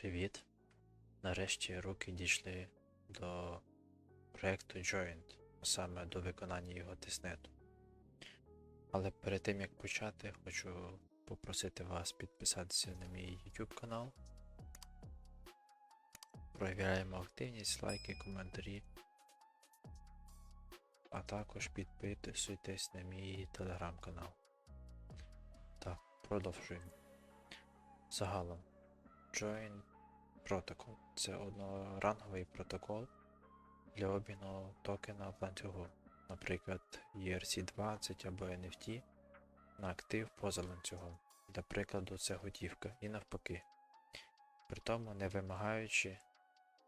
Привіт! Нарешті руки дійшли до проєкту Joint, а саме до виконання його тиснету. Але перед тим як почати, хочу попросити вас підписатися на мій YouTube канал. Проявляємо активність, лайки, коментарі. А також підписуйтесь на мій телеграм-канал. Так, продовжуємо. Загалом. Join Protocol це одноранговий протокол для обміну токена в ланцюгу, наприклад, ERC20 або NFT на актив поза ланцюгом. Для прикладу, це готівка і навпаки, при тому не вимагаючи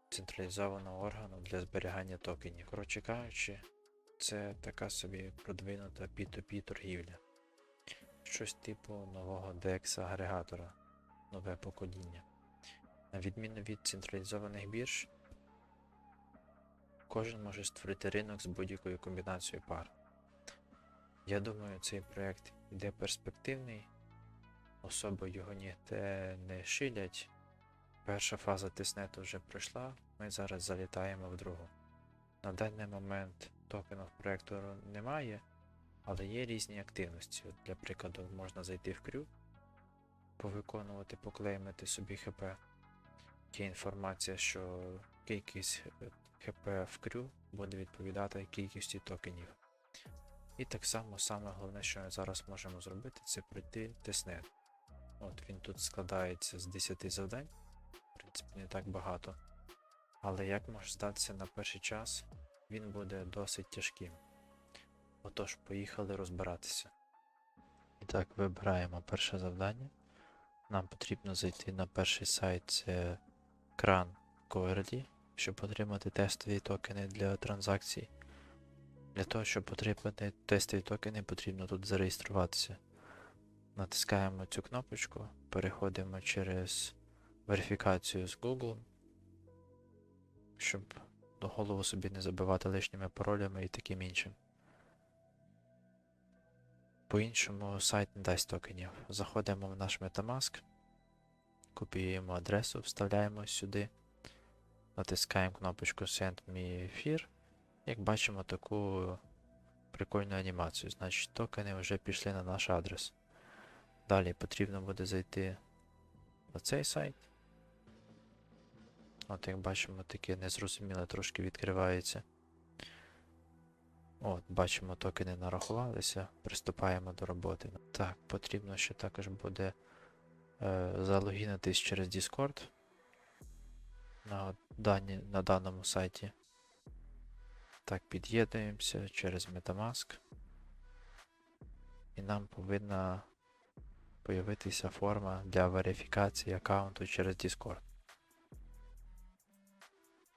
централізованого органу для зберігання токенів. Коротше кажучи, це така собі продвинута P2P торгівля. Щось типу нового DEX-агрегатора, нове покоління. На відміну від централізованих бірж, кожен може створити ринок з будь-якою комбінацією пар. Я думаю, цей проект іде перспективний, особо його ніде не шилять. Перша фаза тиснету вже пройшла, ми зараз залітаємо в другу. На даний момент токенів проекту немає, але є різні активності. От, Для прикладу, можна зайти в крю, повиконувати, поклеймити собі ХП. Є інформація, що кількість е, ХП в крю буде відповідати кількості токенів. І так само саме головне, що ми зараз можемо зробити, це пройти тестнет. От він тут складається з 10 завдань, в принципі, не так багато. Але як може здатися на перший час, він буде досить тяжким. Отож, поїхали розбиратися. І так, вибираємо перше завдання. Нам потрібно зайти на перший сайт, це кран Coverly, щоб отримати тестові токени для транзакцій. Для того, щоб отримати тестові токени, потрібно тут зареєструватися. Натискаємо цю кнопочку, переходимо через верифікацію з Google, щоб до голову собі не забивати лишніми паролями і таким іншим. По-іншому сайт не дасть токенів. Заходимо в наш Metamask, копіюємо адресу, вставляємо сюди, натискаємо кнопочку Send me Ether. Як бачимо таку прикольну анімацію, значить токени вже пішли на наш адрес. Далі потрібно буде зайти на цей сайт. От, як бачимо, таке незрозуміле трошки відкривається. От, бачимо, токени нарахувалися, приступаємо до роботи. Так, потрібно ще також буде залогінитись через Discord на, дані, на даному сайті. Так, під'єднуємося через Metamask. І нам повинна появитися форма для верифікації аккаунту через Discord.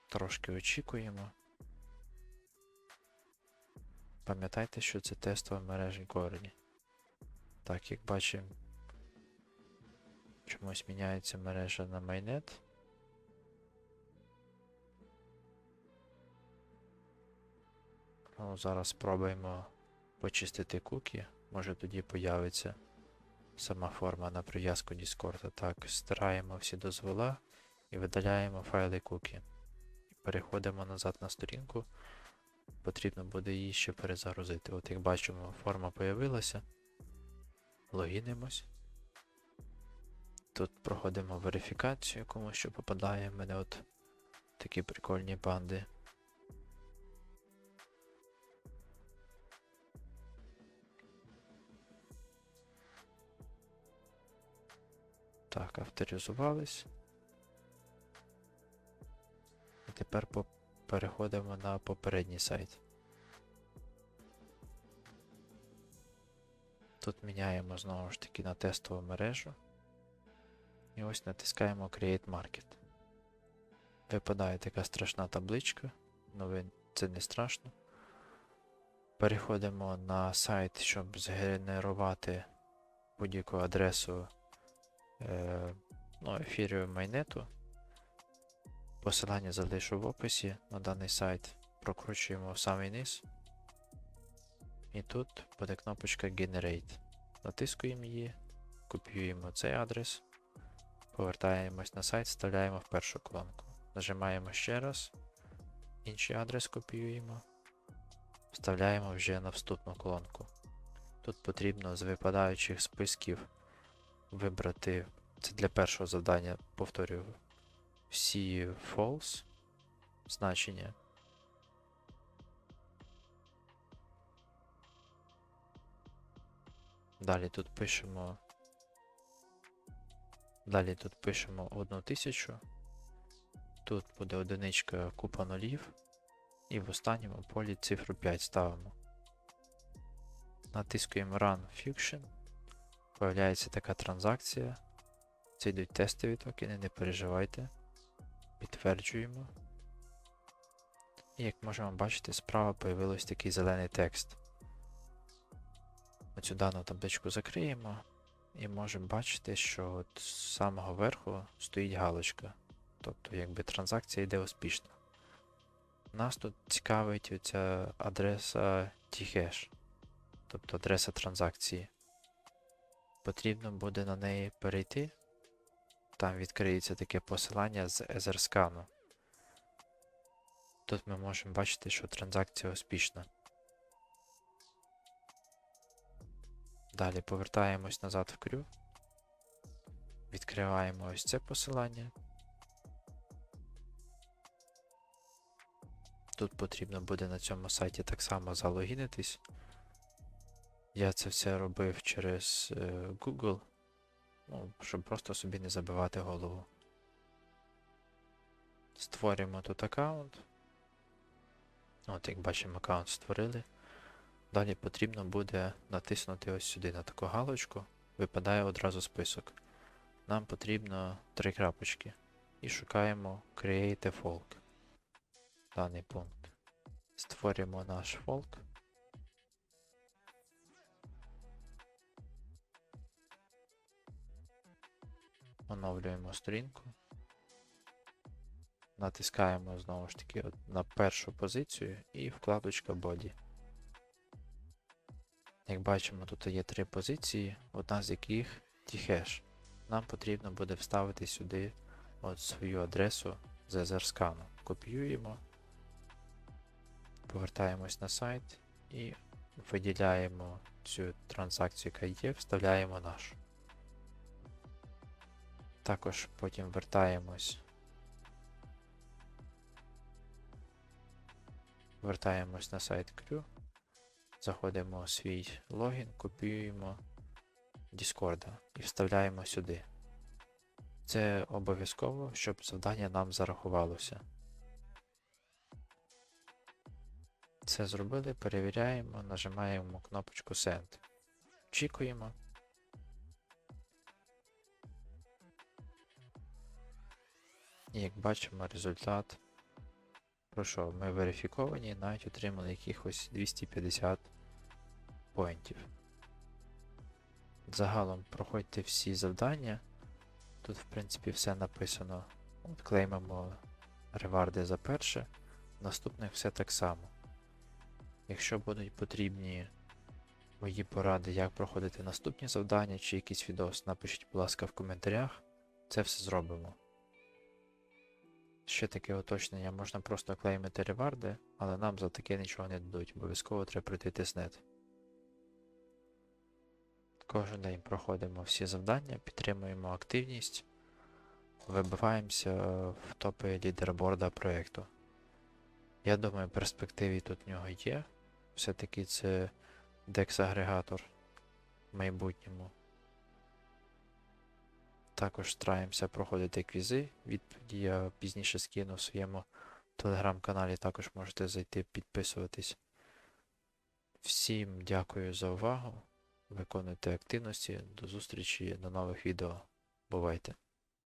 Трошки очікуємо. Пам'ятайте, що це тестова мережа корені. Так, як бачимо, чомусь міняється мережа на майнет. Ну, зараз спробуємо почистити куки. Може тоді появиться сама форма на прив'язку Discord. Так, стираємо всі дозвола і видаляємо файли куки. Переходимо назад на сторінку. Потрібно буде її ще перезагрузити. От як бачимо, форма появилася. Логінимось. Тут проходимо верифікацію, кому що попадає. У мене от такі прикольні банди. Так, авторизувались. І тепер переходимо на попередній сайт. Тут міняємо знову ж таки на тестову мережу. І ось натискаємо Create Market. Випадає така страшна табличка, але це не страшно. Переходимо на сайт, щоб згенерувати будь-яку адресу е, ну, ефірію майнету. Посилання залишу в описі на даний сайт. Прокручуємо в самий низ. І тут буде кнопочка Generate. Натискуємо її, копіюємо цей адрес Повертаємось на сайт, вставляємо в першу колонку. Нажимаємо ще раз. Інший адрес копіюємо. Вставляємо вже на вступну колонку. Тут потрібно з випадаючих списків вибрати. Це для першого завдання, повторюю, всі false значення. Далі тут пишемо. Далі тут пишемо одну тисячу. Тут буде одиничка купа нулів. І в останньому полі цифру 5 ставимо. Натискуємо Run Function. Появляється така транзакція. Це йдуть тестові токени, не переживайте. Підтверджуємо. І як можемо бачити, справа появився такий зелений текст. Оцю дану табличку закриємо і можемо бачити, що от з самого верху стоїть галочка. Тобто, якби транзакція йде успішно. Нас тут цікавить оця адреса T-Hash, тобто адреса транзакції. Потрібно буде на неї перейти. Там відкриється таке посилання з Etherscan. Тут ми можемо бачити, що транзакція успішна. Далі повертаємось назад в крю. Відкриваємо ось це посилання. Тут потрібно буде на цьому сайті так само залогінитись. Я це все робив через е, Google, ну, щоб просто собі не забивати голову. Створюємо тут аккаунт. От, як бачимо, аккаунт створили. Далі потрібно буде натиснути ось сюди на таку галочку. Випадає одразу список. Нам потрібно три крапочки. І шукаємо Create a Folk. Даний пункт. Створюємо наш folk. Оновлюємо сторінку. Натискаємо знову ж таки на першу позицію і вкладочка Body. Як бачимо, тут є три позиції, одна з яких T-Hash. Нам потрібно буде вставити сюди от свою адресу з Etherscan. Копіюємо, повертаємось на сайт і виділяємо цю транзакцію, яка є, вставляємо нашу. Також потім вертаємось. Вертаємось на сайт Crew. Заходимо у свій логін, копіюємо Discord і вставляємо сюди. Це обов'язково, щоб завдання нам зарахувалося. Це зробили, перевіряємо, нажимаємо кнопочку Send. Очікуємо. І як бачимо, результат пройшов. Ми верифіковані, навіть отримали якихось 250 поінтів. Загалом проходьте всі завдання. Тут, в принципі, все написано. От Клеймимо реварди за перше, наступних все так само. Якщо будуть потрібні мої поради, як проходити наступні завдання чи якийсь відос, напишіть, будь ласка, в коментарях. Це все зробимо. Ще таке уточнення, можна просто клеймити реварди, але нам за таке нічого не дадуть, обов'язково треба пройти тестнет. Кожен день проходимо всі завдання, підтримуємо активність, вибиваємося в топи лідерборда проєкту. Я думаю, перспективи тут в нього є. Все-таки це DEX-агрегатор в майбутньому. Також стараємося проходити квізи. Відповіді я пізніше скину в своєму телеграм-каналі, також можете зайти підписуватись. Всім дякую за увагу. Виконуйте активності. До зустрічі на нових відео. Бувайте!